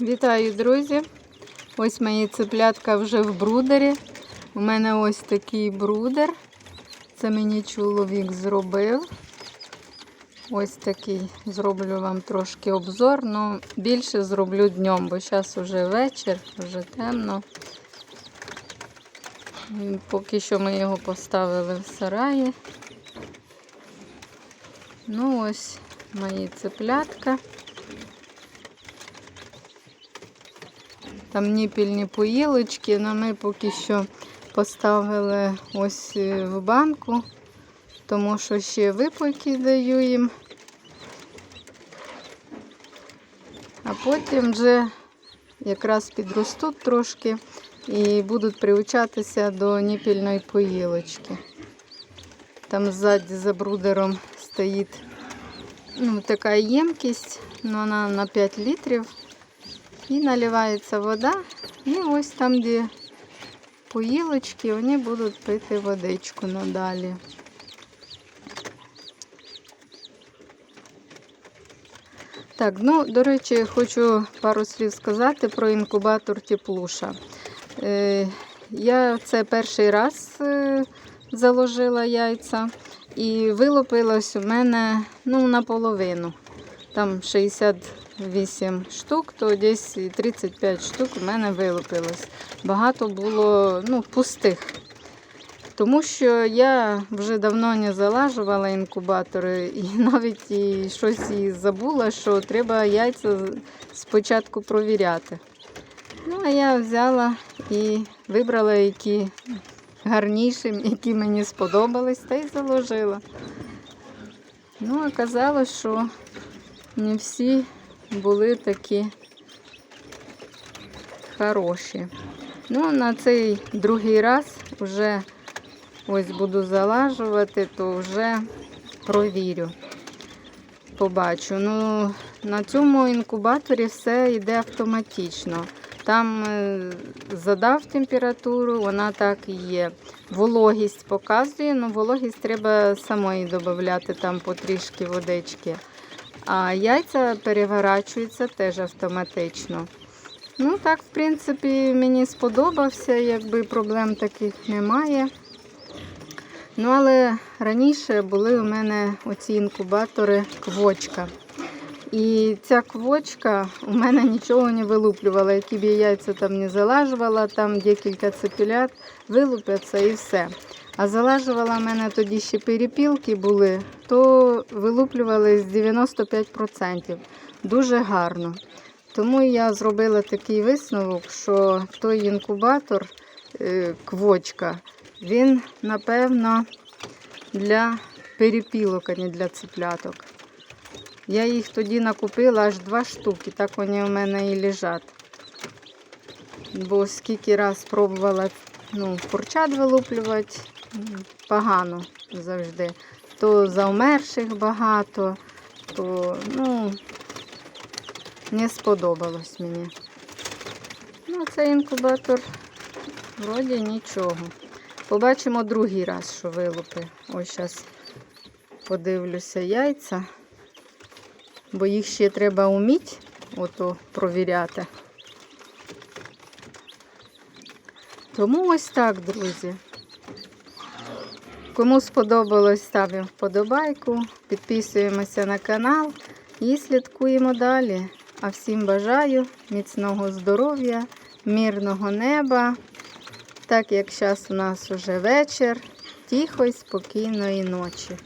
Вітаю, друзі! Ось мої цеплятка вже в брудері. У мене ось такий брудер. Це мені чоловік зробив. Ось такий зроблю вам трошки обзор, але більше зроблю днем, бо зараз вже вечір, вже темно. Поки що ми його поставили в сараї. Ну ось мої цеплятка. Там ніпільні поїлочки, але ми поки що поставили ось е, в банку, тому що ще випойки даю їм. А потім вже якраз підростуть трошки і будуть приучатися до ніпільної поїлочки. Там ззаді за брудером стоїть ну, така ємкість, ну, вона на 5 літрів. І наливається вода. І ось там, де поїлочки, вони будуть пити водичку надалі. Так, ну, до речі, хочу пару слів сказати про інкубатор Теплуша. Е, я це перший раз е, заложила яйця і вилупилось у мене ну, наполовину. Там 68 штук, то десь 35 штук у мене вилупилось. Багато було ну, пустих. Тому що я вже давно не залажувала інкубатори і навіть і щось і забула, що треба яйця спочатку провіряти. Ну, а я взяла і вибрала, які гарніші, які мені сподобались, та й заложила. Ну, оказалось, що не всі були такі хороші. Ну, на цей другий раз вже ось буду залажувати, то вже провірю. Побачу. Ну, на цьому інкубаторі все йде автоматично. Там е, задав температуру, вона так і є. Вологість показує, але вологість треба самої додати там потрішки водички. А яйця переворачуються теж автоматично. Ну, так, в принципі, мені сподобався, якби проблем таких немає. Ну, але раніше були у мене оці інкубатори квочка. І ця квочка у мене нічого не вилуплювала, які б я яйця там не залажувала, там декілька цепілят вилупляться і все. А залажувала в мене тоді ще перепілки були, то вилуплювали з 95%. Дуже гарно. Тому я зробила такий висновок, що той інкубатор, е, квочка, він, напевно, для перепілок, а не для цепляток. Я їх тоді накупила аж два штуки, так вони у мене і лежать. Бо скільки раз пробувала ну, курчат вилуплювати, погано завжди. То завмерших багато, то ну, не сподобалось мені. Ну, цей інкубатор вроді нічого. Побачимо другий раз, що вилупи. Ось зараз подивлюся яйця, бо їх ще треба вміти ото провіряти. Тому ось так, друзі. Кому сподобалось, ставимо вподобайку, підписуємося на канал і слідкуємо далі. А всім бажаю міцного здоров'я, мирного неба. Так як зараз у нас уже вечір, тихої, спокійної ночі.